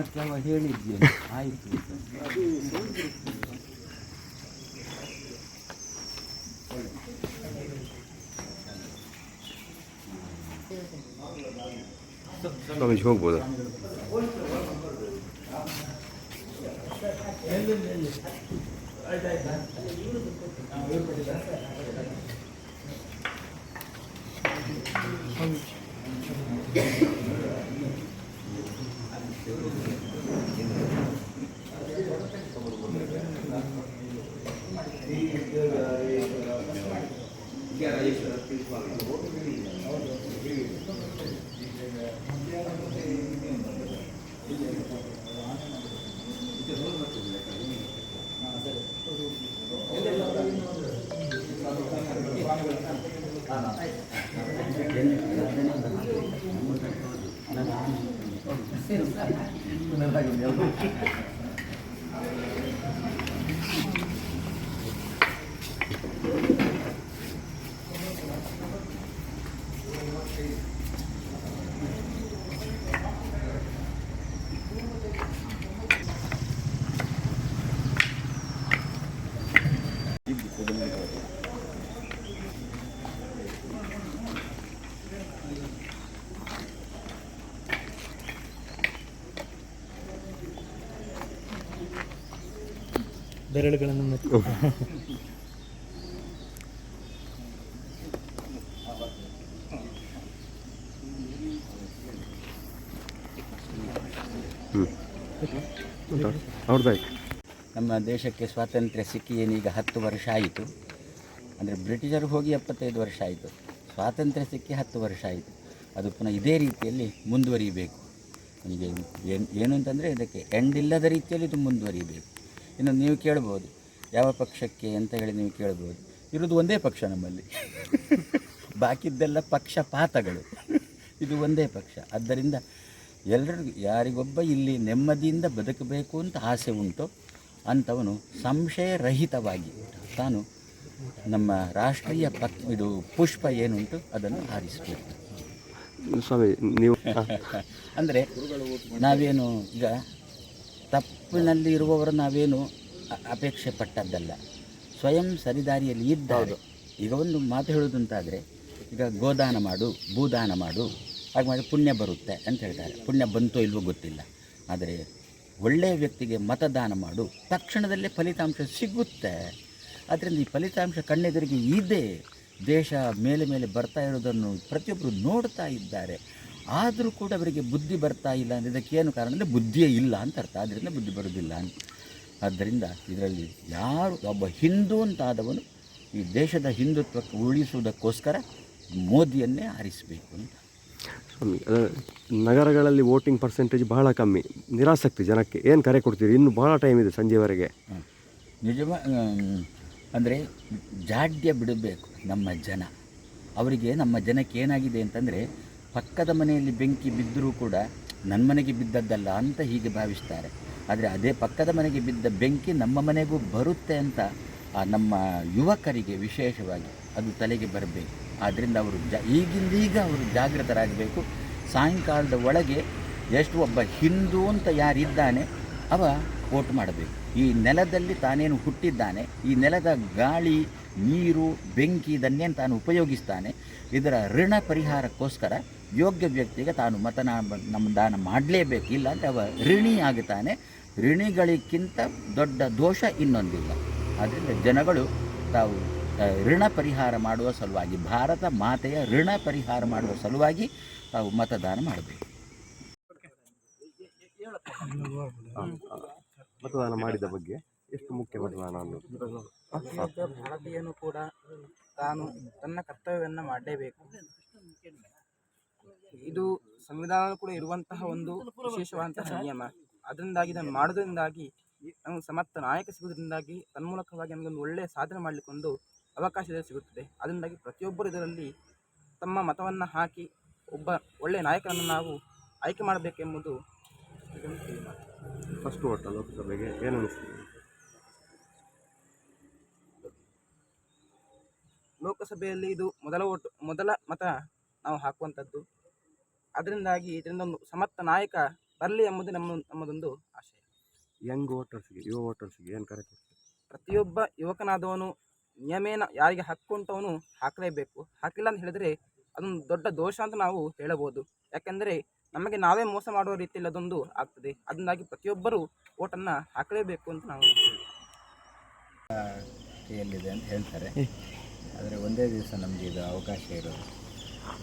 ಮತ್ತೆ ಅವ ಹೇಳಿದ್ದೇನೆ ಆಯಿತು ಸ್ವಾಮೀಜಿ ಹೋಗ್ಬೋದಾ Obrigado. ಬೆರಳುಗಳನ್ನು ಮುಟ್ಟಿ ಅವ್ರದ್ದಾಯ್ತು. ನಮ್ಮ ದೇಶಕ್ಕೆ ಸ್ವಾತಂತ್ರ್ಯ ಸಿಕ್ಕಿ ಏನೀಗ ಹತ್ತು ವರ್ಷ ಆಯಿತು. ಅಂದರೆ ಬ್ರಿಟಿಷರು ಹೋಗಿ ಎಪ್ಪತ್ತೈದು ವರ್ಷ ಆಯಿತು. ಸ್ವಾತಂತ್ರ್ಯ ಸಿಕ್ಕಿ ಹತ್ತು ವರ್ಷ ಆಯಿತು. ಅದು ಪುನಃ ಇದೇ ರೀತಿಯಲ್ಲಿ ಮುಂದುವರಿಬೇಕು. ನಮಗೆ ಏನು ಏನು ಅಂತಂದರೆ ಇದಕ್ಕೆ ಎಂಡ್ ಇಲ್ಲದ ರೀತಿಯಲ್ಲಿ ಇದು ಮುಂದುವರಿಬೇಕು. ಇನ್ನು ನೀವು ಕೇಳ್ಬೋದು. ಯಾವ ಪಕ್ಷಕ್ಕೆ ಅಂತ ಹೇಳಿ ನೀವು ಕೇಳ್ಬೋದು. ಇರೋದು ಒಂದೇ ಪಕ್ಷ ನಮ್ಮಲ್ಲಿ. ಬಾಕಿದ್ದೆಲ್ಲ ಪಕ್ಷಪಾತಗಳು. ಇದು ಒಂದೇ ಪಕ್ಷ. ಆದ್ದರಿಂದ ಎಲ್ಲರಿಗೂ ಯಾರಿಗೊಬ್ಬ ಇಲ್ಲಿ ನೆಮ್ಮದಿಯಿಂದ ಬದುಕಬೇಕು ಅಂತ ಆಸೆ ಉಂಟು ಅಂಥವನು ಸಂಶಯರಹಿತವಾಗಿ ತಾನು ನಮ್ಮ ರಾಷ್ಟ್ರೀಯ ಪಕ್ ಇದು ಪುಷ್ಪ ಏನುಂಟು ಅದನ್ನು ಹಾರಿಸಬೇಕು. ಸ್ವಾಮಿ ನೀವು. ಅಂದರೆ ನಾವೇನು ಈಗ ತಪ್ಪಿನಲ್ಲಿ ಇರುವವರು ನಾವೇನು ಅಪೇಕ್ಷೆ ಪಟ್ಟದ್ದಲ್ಲ. ಸ್ವಯಂ ಸರಿದಾರಿಯಲ್ಲಿ ಇದ್ದಾರೆ. ಈಗ ಒಂದು ಮಾತು ಹೇಳೋದಂತಾದರೆ ಈಗ ಗೋದಾನ ಮಾಡು ಭೂದಾನ ಮಾಡು ಹಾಗೆ ಮಾಡಿ ಪುಣ್ಯ ಬರುತ್ತೆ ಅಂತ ಹೇಳ್ತಾರೆ. ಪುಣ್ಯ ಬಂತೋ ಇಲ್ವೋ ಗೊತ್ತಿಲ್ಲ. ಆದರೆ ಒಳ್ಳೆಯ ವ್ಯಕ್ತಿಗೆ ಮತದಾನ ಮಾಡು ತಕ್ಷಣದಲ್ಲೇ ಫಲಿತಾಂಶ ಸಿಗುತ್ತೆ. ಆದ್ದರಿಂದ ಈ ಫಲಿತಾಂಶ ಕಣ್ಣೆದುರಿಗೆ ಇದೆ. ದೇಶ ಮೇಲೆ ಮೇಲೆ ಬರ್ತಾ ಇರೋದನ್ನು ಪ್ರತಿಯೊಬ್ಬರು ನೋಡ್ತಾ ಇದ್ದಾರೆ. ಆದರೂ ಕೂಡ ಅವರಿಗೆ ಬುದ್ಧಿ ಬರ್ತಾ ಇಲ್ಲ ಅಂದರೆ ಇದಕ್ಕೆ ಏನು ಕಾರಣ ಅಂದರೆ ಬುದ್ಧಿಯೇ ಇಲ್ಲ ಅಂತ ಅರ್ಥ. ಆದ್ದರಿಂದ ಬುದ್ಧಿ ಬರೋದಿಲ್ಲ ಅಂತ. ಆದ್ದರಿಂದ ಇದರಲ್ಲಿ ಯಾರು ಒಬ್ಬ ಹಿಂದೂ ಅಂತಾದವನು ಈ ದೇಶದ ಹಿಂದುತ್ವಕ್ಕೆ ಉಳಿಸುವುದಕ್ಕೋಸ್ಕರ ಮೋದಿಯನ್ನೇ ಆರಿಸಬೇಕು ಅಂತ. ಸ್ವಾಮಿ ನಗರಗಳಲ್ಲಿ ವೋಟಿಂಗ್ ಪರ್ಸೆಂಟೇಜ್ ಬಹಳ ಕಮ್ಮಿ. ನಿರಾಸಕ್ತಿ ಜನಕ್ಕೆ. ಏನು ಕರೆ ಕೊಡ್ತೀರಿ? ಇನ್ನು ಬಹಳ ಟೈಮ್ ಇದೆ ಸಂಜೆವರೆಗೆ. ನಿಜವ ಅಂದರೆ ಜಾಡ್ಯ ಬಿಡಬೇಕು ನಮ್ಮ ಜನ. ಅವರಿಗೆ ನಮ್ಮ ಜನಕ್ಕೆ ಏನಾಗಿದೆ ಅಂತಂದರೆ ಪಕ್ಕದ ಮನೆಯಲ್ಲಿ ಬೆಂಕಿ ಬಿದ್ದರೂ ಕೂಡ ನನ್ನ ಮನೆಗೆ ಬಿದ್ದದ್ದಲ್ಲ ಅಂತ ಹೀಗೆ ಭಾವಿಸ್ತಾರೆ. ಆದರೆ ಅದೇ ಪಕ್ಕದ ಮನೆಗೆ ಬಿದ್ದ ಬೆಂಕಿ ನಮ್ಮ ಮನೆಗೂ ಬರುತ್ತೆ ಅಂತ ಆ ನಮ್ಮ ಯುವಕರಿಗೆ ವಿಶೇಷವಾಗಿ ಅದು ತಲೆಗೆ ಬರಬೇಕು. ಆದ್ದರಿಂದ ಅವರು ಜ, ಈಗಿಂದೀಗ ಅವರು ಜಾಗೃತರಾಗಬೇಕು. ಸಾಯಂಕಾಲದ ಒಳಗೆ ಎಷ್ಟು ಒಬ್ಬ ಹಿಂದೂ ಅಂತ ಯಾರಿದ್ದಾನೆ, ಅವ ವೋಟ್ ಮಾಡಬೇಕು. ಈ ನೆಲದಲ್ಲಿ ತಾನೇನು ಹುಟ್ಟಿದ್ದಾನೆ, ಈ ನೆಲದ ಗಾಳಿ, ನೀರು, ಬೆಂಕಿ ಇದನ್ನೇನು ತಾನು ಉಪಯೋಗಿಸ್ತಾನೆ, ಇದರ ಋಣ ಪರಿಹಾರಕ್ಕೋಸ್ಕರ ಯೋಗ್ಯ ವ್ಯಕ್ತಿಗೆ ತಾನು ಮತನ ನಮ್ಮ ದಾನ ಮಾಡಲೇಬೇಕು. ಇಲ್ಲ ಅಂದರೆ ಅವ ಋಣಿ ಆಗುತ್ತಾನೆ ಋಣಿಗಳಿಗಿಂತ ದೊಡ್ಡ ದೋಷ ಇನ್ನೊಂದಿಲ್ಲ. ಆದ್ದರಿಂದ ಜನಗಳು ತಾವು ಋಣ ಪರಿಹಾರ ಮಾಡುವ ಸಲುವಾಗಿ ಭಾರತ ಮಾತೆಯ ಋಣ ಪರಿಹಾರ ಮಾಡುವ ಸಲುವಾಗಿ ತಾವು ಮತದಾನ ಮಾಡಬೇಕು. ಮತದಾನ ಮಾಡಿದ ಬಗ್ಗೆ ಎಷ್ಟು ಮುಖ್ಯ ಮತದಾನ ಅನ್ನೋದು? ಭಾರತೀಯನು ಕೂಡ ತಾನು ತನ್ನ ಕರ್ತವ್ಯವನ್ನು ಮಾಡಲೇಬೇಕು. ಇದು ಸಂವಿಧಾನ ಕೂಡ ಇರುವಂತಹ ಒಂದು ವಿಶೇಷವಾದಂತಹ ನಿಯಮ. ಅದರಿಂದಾಗಿ ಇದನ್ನು ಮಾಡೋದ್ರಿಂದಾಗಿ ನಮಗೆ ಸಮರ್ಥ ನಾಯಕ ಸಿಗುವುದರಿಂದಾಗಿ ತನ್ಮೂಲಕವಾಗಿ ನಮಗೆ ಒಂದು ಒಳ್ಳೆಯ ಸಾಧನೆ ಮಾಡಲಿಕ್ಕೆ ಒಂದು ಅವಕಾಶ ಸಿಗುತ್ತದೆ. ಅದರಿಂದಾಗಿ ಪ್ರತಿಯೊಬ್ಬರು ಇದರಲ್ಲಿ ತಮ್ಮ ಮತವನ್ನು ಹಾಕಿ ಒಬ್ಬ ಒಳ್ಳೆಯ ನಾಯಕನನ್ನು ನಾವು ಆಯ್ಕೆ ಮಾಡಬೇಕೆಂಬುದು ಫಸ್ಟ್ ಓಟ ಲೋಕಸಭೆಗೆ ಏನು ಅನಿಸ್ತದೆ? ಲೋಕಸಭೆಯಲ್ಲಿ ಇದು ಮೊದಲ ಓಟು ಮೊದಲ ಮತ ನಾವು ಹಾಕುವಂಥದ್ದು. ಅದರಿಂದಾಗಿ ಇದರಿಂದ ಒಂದು ಸಮರ್ಥ ನಾಯಕ ಬರಲಿ ಎಂಬುದು ನಮ್ಮ ನಮ್ಮದೊಂದು ಆಶಯ. ಯಂಗ್ ವೋಟರ್ಸ್ಗೆ ಯುವ ವೋಟರ್ಸ್ಗೆ ಏನು ಕರೆ ಪ್ರತಿಯೊಬ್ಬ ಯುವಕನಾದವನು ನಿಯಮೇನ ಯಾರಿಗೆ ಹಕ್ಕು ಉಂಟವನು ಹಾಕಲೇಬೇಕು. ಹಾಕಿಲ್ಲ ಅಂತ ಹೇಳಿದರೆ ಅದೊಂದು ದೊಡ್ಡ ದೋಷ ಅಂತ ನಾವು ಹೇಳಬಹುದು. ಯಾಕೆಂದರೆ ನಮಗೆ ನಾವೇ ಮೋಸ ಮಾಡುವ ರೀತಿಯಲ್ಲಿ ಅದೊಂದು ಆಗ್ತದೆ. ಅದರಿಂದಾಗಿ ಪ್ರತಿಯೊಬ್ಬರು ಓಟನ್ನು ಹಾಕಲೇಬೇಕು ಅಂತ ನಾವು ಹೇಳ್ತೀವಿ ಕೈಯಲ್ಲಿದೆ ಅಂತ ಹೇಳ್ತಾರೆ. ಆದರೆ ಒಂದೇ ದಿವಸ ನಮಗೆ ಇದು ಅವಕಾಶ ಇರೋದು.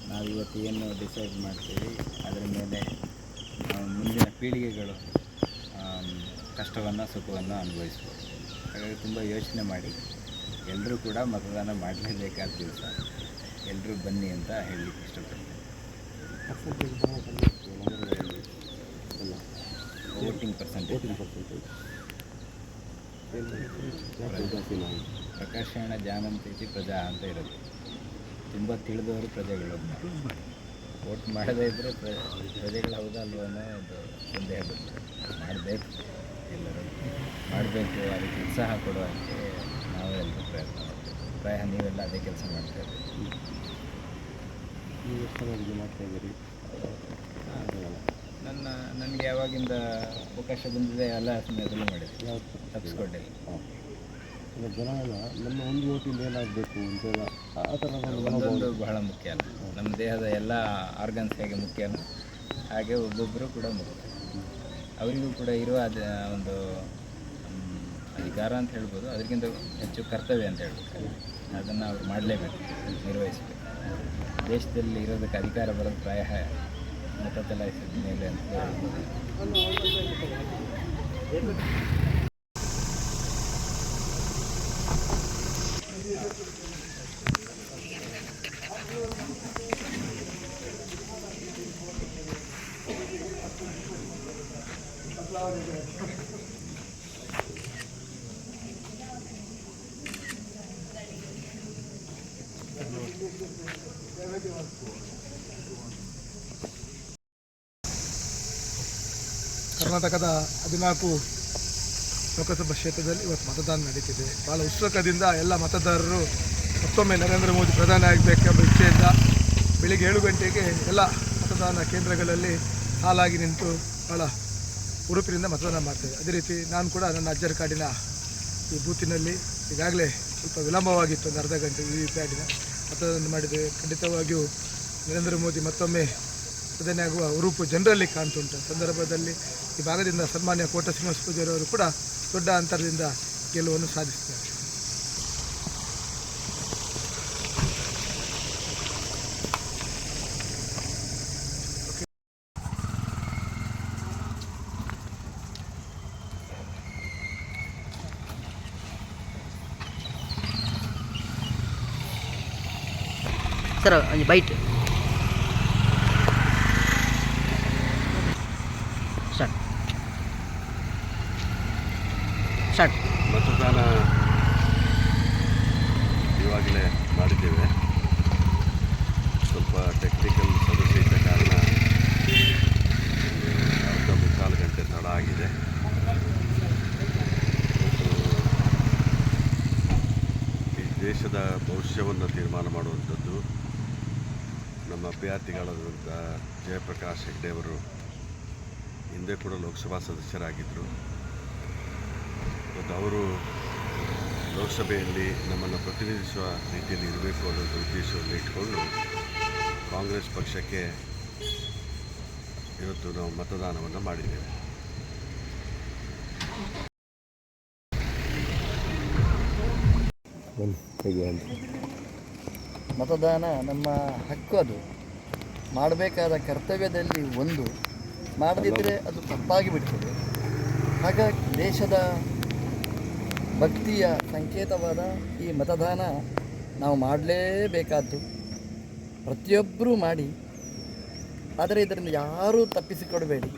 ನಾವು ಇವತ್ತು ಏನು ಡಿಸೈಡ್ ಮಾಡ್ತೀವಿ, ಅದರ ಮೇಲೆ ಮುಂದಿನ ಪೀಳಿಗೆಗಳು ಕಷ್ಟವನ್ನು, ಸುಖವನ್ನು ಅನುಭವಿಸ್ಬೋದು. ಹಾಗಾಗಿ ತುಂಬ ಯೋಚನೆ ಮಾಡಿ. ಎಲ್ಲರೂ ಕೂಡ ಮತದಾನ ಮಾಡಲೇಬೇಕಾದ ದಿವಸ. ಎಲ್ಲರೂ ಬನ್ನಿ ಅಂತ ಹೇಳಲಿಕ್ಕೆ ಇಷ್ಟಪಡ್ತೀನಿ. ವೋಟಿಂಗ್ ಪರ್ಸೆಂಟೇಜ್ ಪ್ರಕಾಶನ ಜಾನಂತೈತಿ ಪ್ರಜಾ ಅಂತ ಇರುತ್ತೆ ತುಂಬ ತಿಳಿದವರು ಪ್ರಜೆಗಳು. ವೋಟ್ ಮಾಡದೇ ಇದ್ದರೆ ಪ್ರ ಪ್ರಜೆಗಳು ಹೌದಾ ಅಲ್ವ ಅನ್ನೋ ಒಂದು ಸಂದೇಹ ಬರ್ತದೆ ಮಾಡಬೇಕು ಎಲ್ಲರೂ. ಮಾಡಬೇಕು ಅದಕ್ಕೆ ಉತ್ಸಾಹ ಕೊಡುವಂತೆ ನಾವು ಎಲ್ಲರೂ ಪ್ರಯತ್ನ ಮಾಡ್ತೀವಿ. ಪ್ರಾಯ ನೀವೆಲ್ಲ ಅದೇ ಕೆಲಸ ಮಾಡ್ತಾ ಇದ್ದೀವಿ ಮಾಡ್ತಾ ಇದ್ದೀರಿ? ನನ್ನ ನನಗೆ ಯಾವಾಗಿಂದ ಅವಕಾಶ ಬಂದಿದೆ ಎಲ್ಲ ಸಮಯದಲ್ಲೂ ಮಾಡಿದ್ವಿ ಯಾವತ್ತು? ತಪ್ಪಿಸ್ಕೊಂಡಿಲ್ಲ ಈಗ ಜನ ಎಲ್ಲ ನನ್ನ ಒಂದು ಓಟಿಂದ ಏನಾಗಬೇಕು ಅಂತೆಲ್ಲ ಆ ಥರ ಒಂದು ಒಂದೊಂದು ಬಹಳ ಮುಖ್ಯ ಅಲ್ಲ. ನಮ್ಮ ದೇಹದ ಎಲ್ಲ ಆರ್ಗನ್ಸ್ ಹೇಗೆ ಮುಖ್ಯನೋ ಹಾಗೆ ಒಬ್ಬೊಬ್ಬರು ಕೂಡ ಮುಖ್ಯ. ಅವರಿಗೂ ಕೂಡ ಇರುವ ಅದ ಒಂದು ಅಧಿಕಾರ ಅಂತ ಹೇಳ್ಬೋದು. ಅದಕ್ಕಿಂತ ಹೆಚ್ಚು ಕರ್ತವ್ಯ ಅಂತ ಹೇಳ್ಬೇಕು ಅದನ್ನು ಅವ್ರು ಮಾಡಲೇಬೇಕು ನಿರ್ವಹಿಸಬೇಕು. ದೇಶದಲ್ಲಿ ಇರೋದಕ್ಕೆ ಅಧಿಕಾರ ಬರೋದು ಪ್ರಾಯ ಮತ ಚಲಾಯಿಸಿದ ಮೇಲೆ ಅಂತ ಹೇಳ್ಬೋದು. ಕರ್ನಾಟಕದ ಹದಿನಾಲ್ಕು ಲೋಕಸಭಾ ಕ್ಷೇತ್ರದಲ್ಲಿ ಇವತ್ತು ಮತದಾನ ನಡೀತಿದೆ. ಭಾಳ ಉತ್ಸುಕದಿಂದ ಎಲ್ಲ ಮತದಾರರು ಮತ್ತೊಮ್ಮೆ ನರೇಂದ್ರ ಮೋದಿ ಪ್ರಧಾನಿ ಆಗಬೇಕೆಂಬ ಇಚ್ಛೆಯಿಂದ ಬೆಳಿಗ್ಗೆ ಏಳು ಗಂಟೆಗೆ ಎಲ್ಲ ಮತದಾನ ಕೇಂದ್ರಗಳಲ್ಲಿ ಹಾಲಾಗಿ ನಿಂತು ಭಾಳ ಉಡುಪಿನಿಂದ ಮತದಾನ ಮಾಡ್ತೇವೆ. ಅದೇ ರೀತಿ ನಾನು ಕೂಡ ನನ್ನ ಅಜ್ಜರ ಕಾಡಿನ ಈ ಬೂತಿನಲ್ಲಿ ಈಗಾಗಲೇ ಸ್ವಲ್ಪ ವಿಳಂಬವಾಗಿತ್ತು ಒಂದು ಅರ್ಧ ಗಂಟೆ ವಿ ವಿ ಮತದಾನ ಮಾಡಿದೆ. ಖಂಡಿತವಾಗಿಯೂ ನರೇಂದ್ರ ಮೋದಿ ಮತ್ತೊಮ್ಮೆ ಆಗುವ ರೂಪು ಜನರಲ್ಲಿ ಕಾಣ್ತುಂಟು. ಸಂದರ್ಭದಲ್ಲಿ ಈ ಭಾಗದಿಂದ ಸನ್ಮಾನ್ಯ ಕೋಟ ಶ್ರೀನಿವಾಸ ಪೂಜಾರಿಯವರು ಕೂಡ ದೊಡ್ಡ ಅಂತರದಿಂದ ಗೆಲುವನ್ನು ಸಾಧಿಸಿದ್ದಾರೆ. Sir bite start. ಮತದಾನ ಇವಾಗಲೇ ಮಾಡಿದ್ದೇವೆ. ಸ್ವಲ್ಪ ಟೆಕ್ನಿಕಲ್ ಸಮಸ್ಯೆ ಇದ್ದ ಕಾರಣ ಅರ್ಧ ಮುಕ್ಕಾಲು ಗಂಟೆ ತಡ ಆಗಿದೆ. ಈ ದೇಶದ ಭವಿಷ್ಯವನ್ನು ತೀರ್ಮಾನ ಮಾಡುವಂಥದ್ದು ನಮ್ಮ ಅಭ್ಯರ್ಥಿಗಳಾದಂಥ ಜಯಪ್ರಕಾಶ್ ಹೆಗ್ಡೆಯವರು ಹಿಂದೆ ಕೂಡ ಲೋಕಸಭಾ ಸದಸ್ಯರಾಗಿದ್ದರು. ಮತ್ತು ಅವರು ಲೋಕಸಭೆಯಲ್ಲಿ ನಮ್ಮನ್ನು ಪ್ರತಿನಿಧಿಸುವ ರೀತಿಯಲ್ಲಿ ಇರಬೇಕು ಅನ್ನೋದು ಉದ್ದೇಶವನ್ನು ಇಟ್ಕೊಂಡು ಕಾಂಗ್ರೆಸ್ ಪಕ್ಷಕ್ಕೆ ಇವತ್ತು ನಾವು ಮತದಾನವನ್ನು ಮಾಡಿದ್ದೇವೆ. ಹೇಗೆ ಅಂತ. ಮತದಾನ ನಮ್ಮ ಹಕ್ಕು ಅದು. ಮಾಡಬೇಕಾದ ಕರ್ತವ್ಯದಲ್ಲಿ ಒಂದು. ಮಾಡದಿದ್ದರೆ ಅದು ತಪ್ಪಾಗಿ ಬಿಡ್ತದೆ ಹಾಗಾಗಿ ದೇಶದ ಭಕ್ತಿಯ ಸಂಕೇತವಾದ ಈ ಮತದಾನ ನಾವು ಮಾಡಲೇಬೇಕಾದ್ದು. ಪ್ರತಿಯೊಬ್ಬರೂ ಮಾಡಿ. ಆದರೆ ಇದರಿಂದ ಯಾರೂ ತಪ್ಪಿಸಿಕೊಡಬೇಡಿ.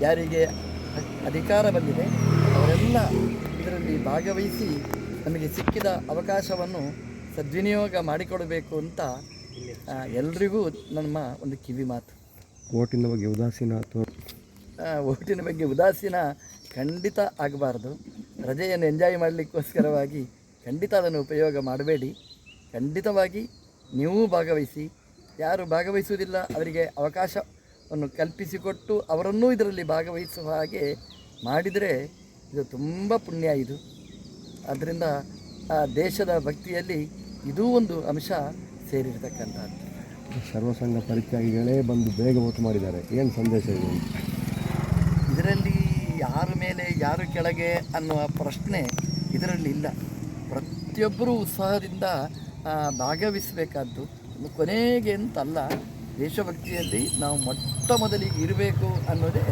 ಯಾರಿಗೆ ಅಧಿಕಾರ ಬಂದಿದೆ ಅವರೆಲ್ಲ ಇದರಲ್ಲಿ ಭಾಗವಹಿಸಿ ನಮಗೆ ಸಿಕ್ಕಿದ ಅವಕಾಶವನ್ನು ಸದ್ವಿನಿಯೋಗ ಮಾಡಿಕೊಡಬೇಕು ಅಂತ ಎಲ್ರಿಗೂ ನಮ್ಮ ಒಂದು ಕಿವಿ ಮಾತು. ಓಟಿನ ಬಗ್ಗೆ ಉದಾಸೀನ ಅಥವಾ ಓಟಿನ ಬಗ್ಗೆ ಉದಾಸೀನ ಖಂಡಿತ ಆಗಬಾರ್ದು. ರಜೆಯನ್ನು ಎಂಜಾಯ್ ಮಾಡಲಿಕ್ಕೋಸ್ಕರವಾಗಿ ಖಂಡಿತ ಅದನ್ನು ಉಪಯೋಗ ಮಾಡಬೇಡಿ. ಖಂಡಿತವಾಗಿ ನೀವು ಭಾಗವಹಿಸಿ. ಯಾರು ಭಾಗವಹಿಸುವುದಿಲ್ಲ ಅವರಿಗೆ ಅವಕಾಶವನ್ನು ಕಲ್ಪಿಸಿಕೊಟ್ಟು ಅವರನ್ನೂ ಇದರಲ್ಲಿ ಭಾಗವಹಿಸುವ ಹಾಗೆ ಮಾಡಿದರೆ ಇದು ತುಂಬ ಪುಣ್ಯ ಇದು. ಆದ್ದರಿಂದ ಆ ದೇಶದ ಭಕ್ತಿಯಲ್ಲಿ ಇದೂ ಒಂದು ಅಂಶ ಸೇರಿರ್ತಕ್ಕಂಥದ್ದು. ಸರ್ವಸಂಘ ಪರಿತ್ಯಾಗಿಗಳೇ ಬಂದು ಬೇಗ ಓಟ್ ಮಾಡಿದ್ದಾರೆ. ಏನು ಸಂದೇಶ ಇದೆ? ಯಾರು ಕೆಳಗೆ ಅನ್ನುವ ಪ್ರಶ್ನೆ ಇದರಲ್ಲಿ ಇಲ್ಲ. ಪ್ರತಿಯೊಬ್ಬರೂ ಉತ್ಸಾಹದಿಂದ ಭಾಗವಹಿಸಬೇಕಾದ್ದು ಕೊನೆಗೆ ಅಂತಲ್ಲ, ದೇಶಭಕ್ತಿಯಲ್ಲಿ ನಾವು ಮೊಟ್ಟ ಮೊದಲಿಗೆ ಇರಬೇಕು ಅನ್ನೋದೇ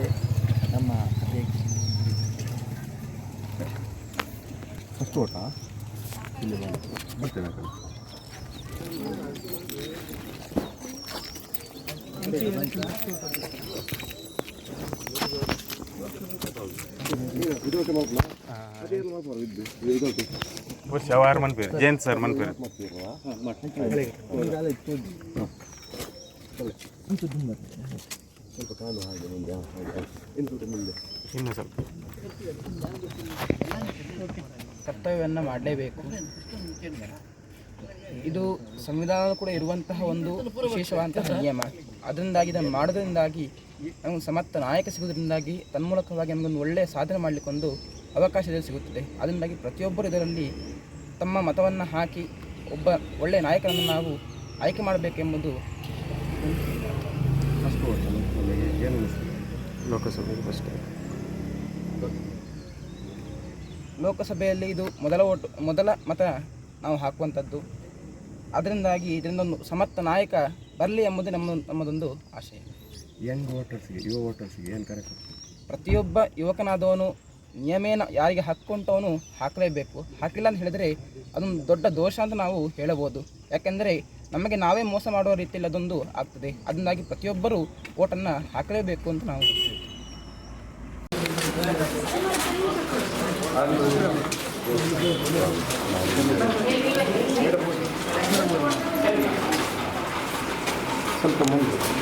ನಮ್ಮ ಅಪೇಕ್ಷೆ ಬಂದು ಬರ್ತೇನೆ ಆ ಕಡೆ. ಇದು ಓಕೆ ಮಾಡ್ಲಾ? ಅದೇನು ಮಾಡ್ಬಾರ್ದು ಇದು. ಇದು ಜೈನ್ ಸರ್? ಸ್ವಲ್ಪ ಕಾಲು ಹಾಗೆ ಮುಂದೆ ಹಾಗೆ ಮುಂದೆ ಇನ್ನು ಸ್ವಲ್ಪ ಕರ್ತವ್ಯವನ್ನು ಮಾಡಲೇಬೇಕು ಇದು ಸಂವಿಧಾನ ಕೂಡ ಇರುವಂತಹ ಒಂದು ವಿಶೇಷವಾದಂತಹ ನಿಯಮ ಅದರಿಂದಾಗಿ ಇದನ್ನು ಮಾಡೋದ್ರಿಂದಾಗಿ ನಮಗೆ ಸಮರ್ಥ ನಾಯಕ ಸಿಗುವುದರಿಂದಾಗಿ ತನ್ಮೂಲಕವಾಗಿ ನಮಗೊಂದು ಒಳ್ಳೆಯ ಸಾಧನೆ ಮಾಡಲಿಕ್ಕೊಂದು ಅವಕಾಶ ಸಿಗುತ್ತದೆ. ಅದರಿಂದಾಗಿ ಪ್ರತಿಯೊಬ್ಬರು ಇದರಲ್ಲಿ ತಮ್ಮ ಮತವನ್ನು ಹಾಕಿ ಒಬ್ಬ ಒಳ್ಳೆಯ ನಾಯಕನನ್ನು ನಾವು ಆಯ್ಕೆ ಮಾಡಬೇಕೆಂಬುದು ಫಸ್ಟ್ ಲೋಕಸಭೆಯಲ್ಲಿ ಇದು ಮೊದಲ ಓಟು ಮೊದಲ ಮತ ನಾವು ಹಾಕುವಂಥದ್ದು. ಅದರಿಂದಾಗಿ ಇದರಿಂದ ಒಂದು ಸಮರ್ಥ ನಾಯಕ ಬರಲಿ ಎಂಬುದು ನಮ್ಮ ನಮ್ಮದೊಂದು ಆಶಯ. ಯಂಗ್ ವೋಟರ್ಸ್ಗೆ ಯುವ ವೋಟರ್ಸ್ಗೆ ಏನು ಕರೆ ಕೊಡ್ತೀವಿ ಪ್ರತಿಯೊಬ್ಬ ಯುವಕನಾದವನು ನಿಯಮೇನ ಯಾರಿಗೆ ಹಾಕ್ಕೊಂಡವನು ಹಾಕಲೇಬೇಕು. ಹಾಕಿಲ್ಲ ಅಂತ ಹೇಳಿದರೆ ಅದೊಂದು ದೊಡ್ಡ ದೋಷ ಅಂತ ನಾವು ಹೇಳಬಹುದು. ಯಾಕೆಂದರೆ ನಮಗೆ ನಾವೇ ಮೋಸ ಮಾಡುವ ರೀತಿಯಲ್ಲಿ ಅದೊಂದು ಆಗ್ತದೆ. ಅದರಿಂದಾಗಿ ಪ್ರತಿಯೊಬ್ಬರು ಓಟನ್ನು ಹಾಕಲೇಬೇಕು ಅಂತ ನಾವು. ಸ್ವಲ್ಪ ಮುಂದೆ.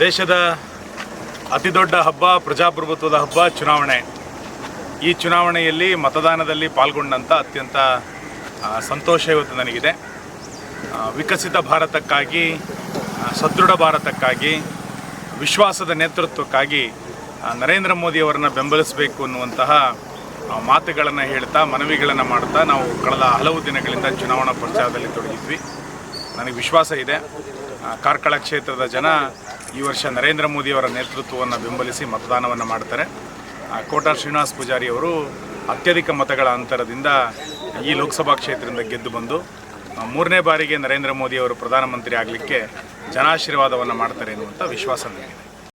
ದೇಶದ ಅತಿ ದೊಡ್ಡ ಹಬ್ಬ, ಪ್ರಜಾಪ್ರಭುತ್ವದ ಹಬ್ಬ, ಚುನಾವಣೆ. ಈ ಚುನಾವಣೆಯಲ್ಲಿ ಮತದಾನದಲ್ಲಿ ಪಾಲ್ಗೊಂಡಂಥ ಅತ್ಯಂತ ಸಂತೋಷ ಇವತ್ತು ನನಗಿದೆ. ವಿಕಸಿತ ಭಾರತಕ್ಕಾಗಿ ಸದೃಢ ಭಾರತಕ್ಕಾಗಿ, ವಿಶ್ವಾಸದ ನೇತೃತ್ವಕ್ಕಾಗಿ ನರೇಂದ್ರ ಮೋದಿಯವರನ್ನು ಬೆಂಬಲಿಸಬೇಕು ಅನ್ನುವಂತಹ ಮಾತುಗಳನ್ನು ಹೇಳ್ತಾ, ಮನವಿಗಳನ್ನು ಮಾಡ್ತಾ ನಾವು ಕಳೆದ ಹಲವು ದಿನಗಳಿಂದ ಚುನಾವಣಾ ಪ್ರಚಾರದಲ್ಲಿ ತೊಡಗಿದ್ವಿ. ನನಗೆ ವಿಶ್ವಾಸ ಇದೆ. ಕಾರ್ಕಳ ಕ್ಷೇತ್ರದ ಜನ ಈ ವರ್ಷ ನರೇಂದ್ರ ಮೋದಿಯವರ ನೇತೃತ್ವವನ್ನು ಬೆಂಬಲಿಸಿ ಮತದಾನವನ್ನು ಮಾಡ್ತಾರೆ. ಕೋಟಾ ಶ್ರೀನಿವಾಸ್ ಪೂಜಾರಿ ಅವರು ಅತ್ಯಧಿಕ ಮತಗಳ ಅಂತರದಿಂದ ಈ ಲೋಕಸಭಾ ಕ್ಷೇತ್ರದಿಂದ ಗೆದ್ದು ಬಂದು ಮೂರನೇ ಬಾರಿಗೆ ನರೇಂದ್ರ ಮೋದಿಯವರು ಪ್ರಧಾನಮಂತ್ರಿ ಆಗಲಿಕ್ಕೆ ಜನಾಶೀರ್ವಾದವನ್ನು ಮಾಡ್ತಾರೆ ಎನ್ನುವಂಥ ವಿಶ್ವಾಸ ನನಗಿದೆ.